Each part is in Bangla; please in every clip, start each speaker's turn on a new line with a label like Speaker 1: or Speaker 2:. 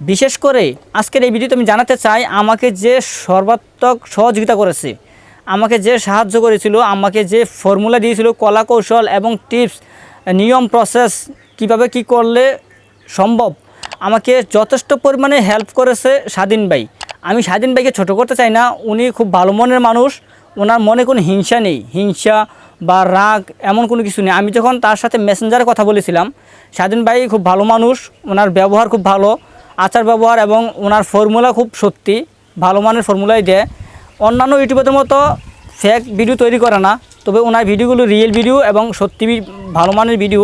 Speaker 1: বিশেষ করে আজকের এই ভিডিওতে আমি জানাতে চাই, আমাকে যে সর্বাত্মক সহযোগিতা করেছে, আমাকে যে সাহায্য করেছিল, আমাকে যে ফর্মুলা দিয়েছিল কলা কৌশল এবং টিপস নিয়ম প্রসেস কীভাবে কি করলে সম্ভব, আমাকে যথেষ্ট পরিমাণে হেল্প করেছে স্বাধীন ভাই। আমি স্বাধীন ভাইকে ছোট করতে চাই না, উনি খুব ভালো মনের মানুষ, ওনার মনে কোনো হিংসা নেই, হিংসা বা রাগ এমন কোনো কিছু নেই। আমি যখন তার সাথে মেসেঞ্জারে কথা বলেছিলাম, স্বাধীন ভাই খুব ভালো মানুষ, ওনার ব্যবহার খুব ভালো আচার ব্যবহার এবং ওনার ফর্মুলা খুব সত্যি, ভালো মানের ফর্মুলাই দেয় অন্যান্য ইউটিউবের মতো ফেক ভিডিও তৈরি করে না, তবে ওনার ভিডিওগুলো রিয়েল ভিডিও এবং সত্যি ভালো মানের ভিডিও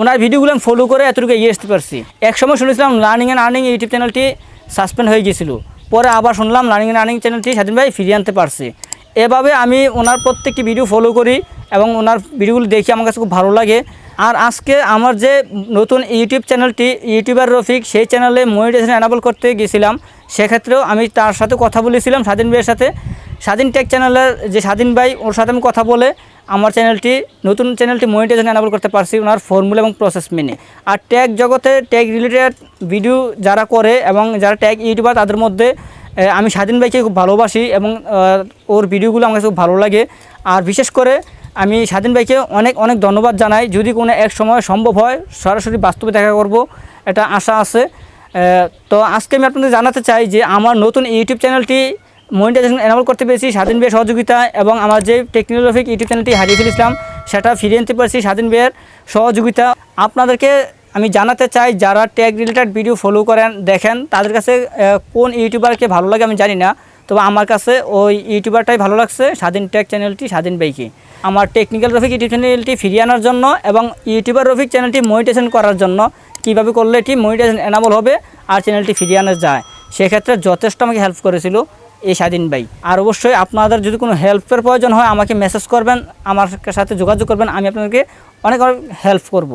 Speaker 1: ওনার ভিডিওগুলো আমি ফলো করে এতটুকু এগিয়ে আসতে পারছি। একসময় শুনেছিলাম লার্নিং অ্যান্ড আর্নিং ইউটিউব চ্যানেলটি সাসপেন্ড হয়ে গিয়েছিল। পরে আবার শুনলাম লার্নিং অ্যান্ড আর্নিং চ্যানেলটি স্বাধীন ভাই ফিরিয়ে আনতে পারছি। এভাবে আমি ওনার প্রত্যেকটি ভিডিও ফলো করি। এবং ওনার ভিডিওগুলো দেখি আমার কাছে খুব ভালো লাগে। আর আজকে আমার যে নতুন ইউটিউব চ্যানেলটি, ইউটিউবার রফিক, সেই চ্যানেলে মনিটাইজেশন অ্যানাবল করতে গেছিলাম সেক্ষেত্রেও আমি তার সাথে কথা বলেছিলাম স্বাধীন ভাইয়ের সাথে। স্বাধীন টেক চ্যানেলের যে স্বাধীন ভাই, ওর সাথে আমি কথা বলে আমার চ্যানেলটি, নতুন চ্যানেলটি মনিটাইজেশন অ্যানাবল করতে পারছি ওনার ফর্মুলা এবং প্রসেস মেনে। আর ট্যাগ জগতে ট্যাগ রিলেটেড ভিডিও যারা করে এবং যারা ট্যাগ ইউটিউবার তাদের মধ্যে আমি স্বাধীন ভাইকে খুব ভালোবাসি এবং ওর ভিডিওগুলো আমার কাছে খুব ভালো লাগে। আর বিশেষ করে আমি স্বাধীন ভাইকে অনেক অনেক ধন্যবাদ জানাই। যদি কোনো এক সময় সম্ভব হয়, সরাসরি বাস্তবে দেখা করব। এটা আশা আছে। তো আজকে আমি আপনাদের জানাতে চাই যে আমার নতুন ইউটিউব চ্যানেলটি মনিটাইজেশন এনাবল করতে পেরেছি স্বাধীন ভাইয়ের সহযোগিতা এবং আমার যে টেকনোলজিক ইউটিউব চ্যানেলটি হারিয়ে ফেলেছিলাম, সেটা ফিরিয়ে আনতে পারছি স্বাধীন ভাইয়ের সহযোগিতা। আপনাদেরকে আমি জানাতে চাই, যারা ট্যাগ রিলেটেড ভিডিও ফলো করেন, দেখেন, তাদের কাছে কোন ইউটিউবারকে ভালো লাগে আমি জানি না। তবে আমার কাছে ওই ইউটিউবারটাই ভালো লাগছে, স্বাধীন টেক চ্যানেলটি স্বাধীন বাইকে। আমার টেকনিক্যাল রফিক ইউটিউব চ্যানেলটি ফিরিয়ে আনার জন্য এবং ইউটিউবার রফিক চ্যানেলটি মনিটেশন করার জন্য কীভাবে করলে এটি মনিটেশন এনাবল হবে আর চ্যানেলটি ফিরিয়ে আনা যায়, সেক্ষেত্রে যথেষ্ট আমাকে হেল্প করেছিল এই স্বাধীন ভাই। আর অবশ্যই আপনাদের যদি কোনো হেল্পের প্রয়োজন হয় আমাকে মেসেজ করবেন, আমার সাথে যোগাযোগ করবেন, আমি আপনাদেরকে অনেক অনেক হেল্প করব।